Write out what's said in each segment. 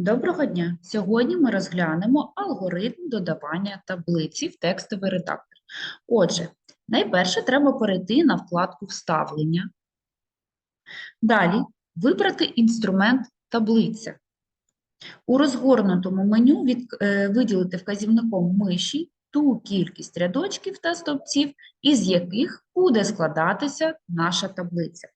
Доброго дня! Сьогодні ми розглянемо алгоритм додавання таблиці в текстовий редактор. Отже, найперше треба перейти на вкладку Вставлення. Далі вибрати інструмент Таблиця. У розгорнутому меню від, е, виділити вказівником миші ту кількість рядочків та стовпців, із яких буде складатися наша таблиця.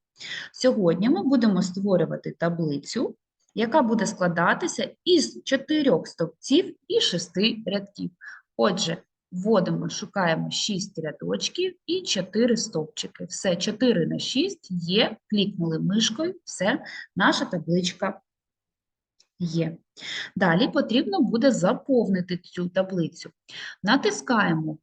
Сьогодні ми будемо створювати таблицю, яка буде складатися із чотирьох стовпців і шести рядків. Отже, вводимо, шукаємо 6 рядочків і 4 стовпчики. Все, 4 на 6 є, клікнули мишкою, все, наша табличка є. Далі потрібно буде заповнити цю таблицю. Натискаємо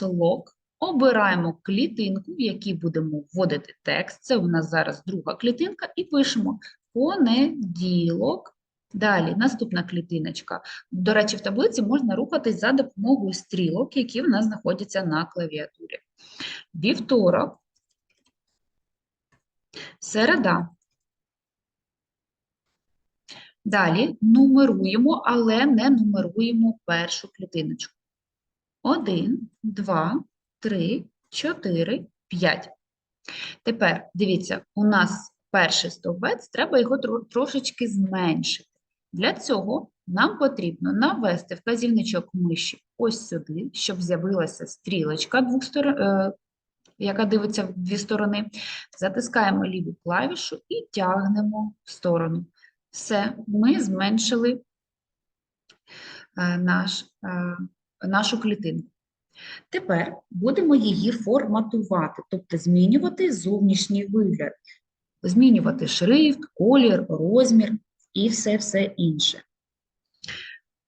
Lock, обираємо клітинку, в якій будемо вводити текст. Це у нас зараз друга клітинка, і пишемо понеділок. Далі наступна клітиночка. До речі, в таблиці можна рухатись за допомогою стрілок, які в нас знаходяться на клавіатурі. Вівторок, середа. Далі нумеруємо, але не нумеруємо першу клітиночку. Один, два, три, чотири, п'ять. Тепер, дивіться, у нас перший стовбець, треба його трошечки зменшити. Для цього нам потрібно навести вказівничок миші ось сюди, щоб з'явилася стрілочка, двох стор- е, яка дивиться в дві сторони. Затискаємо ліву клавішу і тягнемо в сторону. Все, ми зменшили е, наш, е, нашу клітинку. Тепер будемо її форматувати, тобто змінювати зовнішній вигляд, змінювати шрифт, колір, розмір і все-все інше.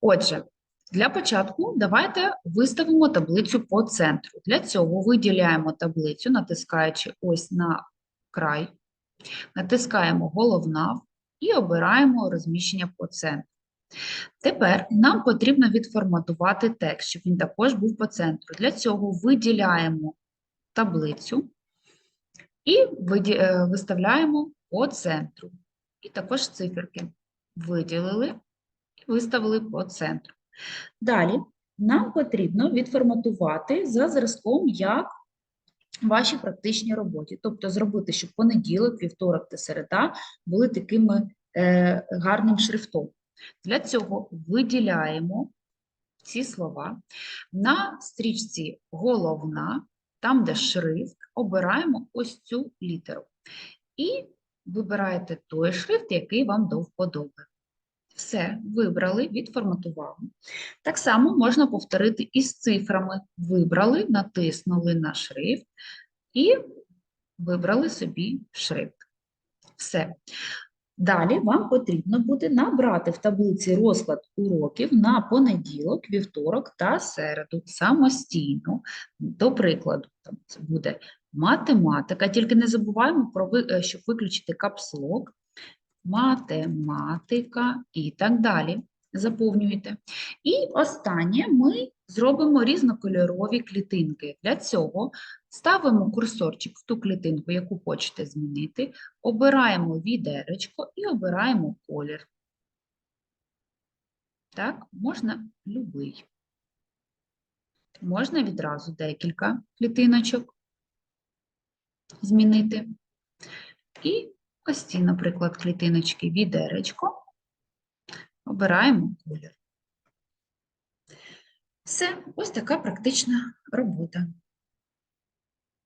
Отже, для початку давайте виставимо таблицю по центру. Для цього виділяємо таблицю, натискаючи ось на край, натискаємо головна і обираємо розміщення по центру. Тепер нам потрібно відформатувати текст, щоб він також був по центру. Для цього виділяємо таблицю і виставляємо по центру. І також циферки виділили і виставили по центру. Далі нам потрібно відформатувати за зразком, як в вашій практичній роботі. Тобто зробити, щоб понеділок, вівторок та середа були такими е, гарним шрифтом. Для цього виділяємо ці слова. На стрічці головна, там, де шрифт, обираємо ось цю літеру. І вибираєте той шрифт, який вам до вподоби. Все, вибрали, відформатували. Так само можна повторити і з цифрами. Вибрали, натиснули на шрифт і вибрали собі шрифт. Все. Далі вам потрібно буде набрати в таблиці розклад уроків на понеділок, вівторок та середу самостійно. До прикладу, там це буде математика, тільки не забуваємо, про е, щоб виключити капслок, математика і так далі. Заповнюєте. І останнє ми зробимо різнокольорові клітинки. Для цього ставимо курсорчик в ту клітинку, яку хочете змінити, обираємо відеречко і обираємо колір. Так, можна любий. Можна відразу декілька клітиночок змінити. І ось ці, наприклад, клітиночки відеречко. Обираємо колір. Все, ось така практична робота.